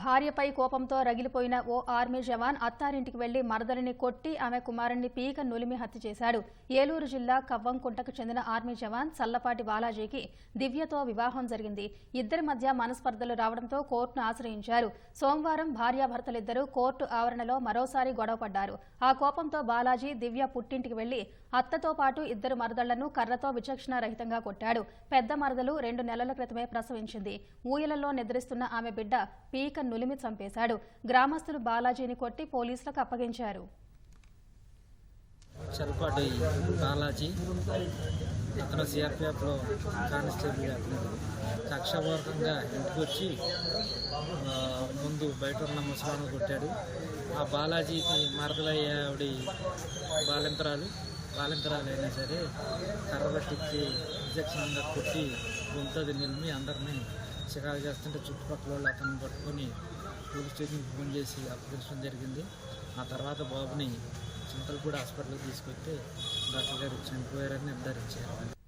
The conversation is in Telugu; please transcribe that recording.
భార్యపై కోపంతో రగిలిపోయిన ఓ ఆర్మీ జవాన్ అత్తారింటికి వెళ్ళి మరదలిని కొట్టి ఆమె కుమారుణ్ణి పీక నులిమి హత్య చేశాడు. ఏలూరు జిల్లా కవ్వంకుంటకు చెందిన ఆర్మీ జవాన్ చల్లపాటి బాలాజీకి దివ్యతో వివాహం జరిగింది. ఇద్దరి మధ్య మనస్పర్ధలు రావడంతో కోర్టును ఆశ్రయించారు. సోమవారం భార్యాభర్తలిద్దరూ కోర్టు ఆవరణలో మరోసారి గొడవపడ్డారు ఆ కోపంతో బాలాజీ దివ్య పుట్టింటికి వెళ్ళి అత్తతో పాటు ఇద్దరు మరదళ్ళను కర్రతో విచక్షణారహితంగా కొట్టాడు. పెద్ద మరదలు రెండు నెలల క్రితమే ప్రసవించింది. ఊయలలో నిద్రిస్తున్న ఆమె బిడ్డ పీక నులిమి చంపేశాడు. గ్రామస్తులు బాలాజీని కొట్టి పోలీసులకు అప్పగించారు. చలపాటి బాలాజీ అతను సిఆర్పిఎఫ్లో కానిస్టేబుల్ కక్షపూర్వకంగా ఇంటికి వచ్చి ముందు బయట ఉన్న ముసలాను కొట్టాడు. ఆ బాలాజీకి మరదలయ్య ఆవిడ బాలింతరాలు బాలింతరాలు అయినా సరే కర్ర పట్టించి విచక్షణంగా కొట్టి గుంతది నిలిమి అందరినీ చికాకు చేస్తుంటే చుట్టుపక్కల వాళ్ళు అతను పట్టుకొని పోలీస్ స్టేషన్కి ఫోన్ చేసి అప్పగించడం జరిగింది. ఆ తర్వాత బాబుని చింతలపూడి హాస్పిటల్కి తీసుకొస్తే డాక్టర్ గారు చనిపోయారని నిర్ధారించారు.